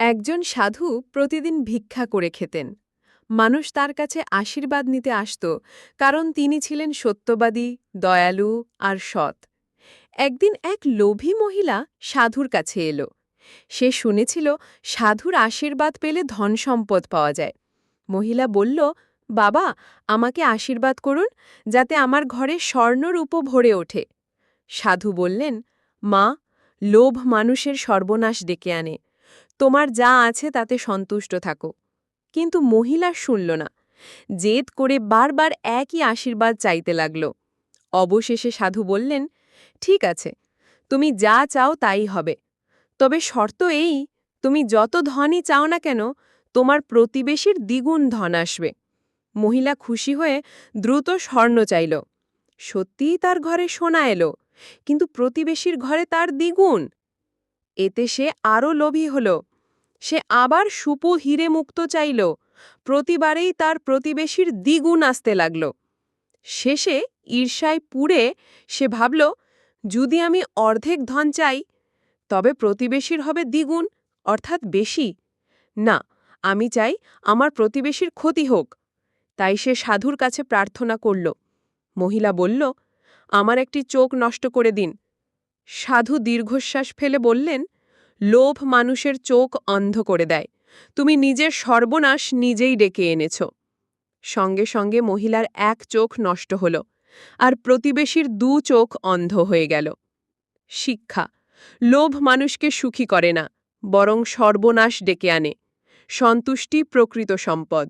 একজন সাধু প্রতিদিন ভিক্ষা করে খেতেন। মানুষ তার কাছে আশীর্বাদ নিতে আসত, কারণ তিনি ছিলেন সত্যবাদী, দয়ালু আর সৎ। একদিন এক লোভী মহিলা সাধুর কাছে এলো। সে শুনেছিল সাধুর আশীর্বাদ পেলে ধন সম্পদ পাওয়া যায়। মহিলা বলল, বাবা, আমাকে আশীর্বাদ করুন, যাতে আমার ঘরে স্বর্ণরূপ ভরে ওঠে। সাধু বললেন, মা, লোভ মানুষের সর্বনাশ ডেকে আনে। তোমার যা আছে তাতে সন্তুষ্ট থাকো। কিন্তু মহিলা শুনল না। জেদ করে বারবার একই আশীর্বাদ চাইতে লাগল। অবশেষে সাধু বললেন, ঠিক আছে, তুমি যা চাও তাই হবে। তবে শর্ত এই, তুমি যত ধনই চাও না কেন, তোমার প্রতিবেশীর দ্বিগুণ ধন আসবে মহিলা খুশি হয়ে দ্রুত স্বর্ণ চাইল। সত্যিই তার ঘরে সোনা এলো, কিন্তু প্রতিবেশীর ঘরে তার দ্বিগুণ। এতে সে আরও লোভী হল। সে আবার সুপু হিরে মুক্ত চাইল। প্রতিবারেই তার প্রতিবেশীর দ্বিগুণ আসতে লাগল। শেষে ঈর্ষায় পুড়ে সে ভাবল, যদি আমি অর্ধেক ধন চাই, তবে প্রতিবেশীর হবে দ্বিগুণ, অর্থাৎ বেশি। না, আমি চাই আমার প্রতিবেশীর ক্ষতি হোক। তাই সে সাধুর কাছে প্রার্থনা করল। মহিলা বলল, আমার একটি চোখ নষ্ট করে দিন। সাধু দীর্ঘশ্বাস ফেলে বললেন লোভ মানুষের চোখ অন্ধ করে দেয়। তুমি নিজের সর্বনাশ নিজেই ডেকে এনেছ। সঙ্গে সঙ্গে মহিলার এক চোখ নষ্ট হল, আর প্রতিবেশীর দু চোখ অন্ধ হয়ে গেল। শিক্ষা, লোভ মানুষকে সুখী করে না, বরং সর্বনাশ ডেকে আনে। সন্তুষ্টি প্রকৃত সম্পদ।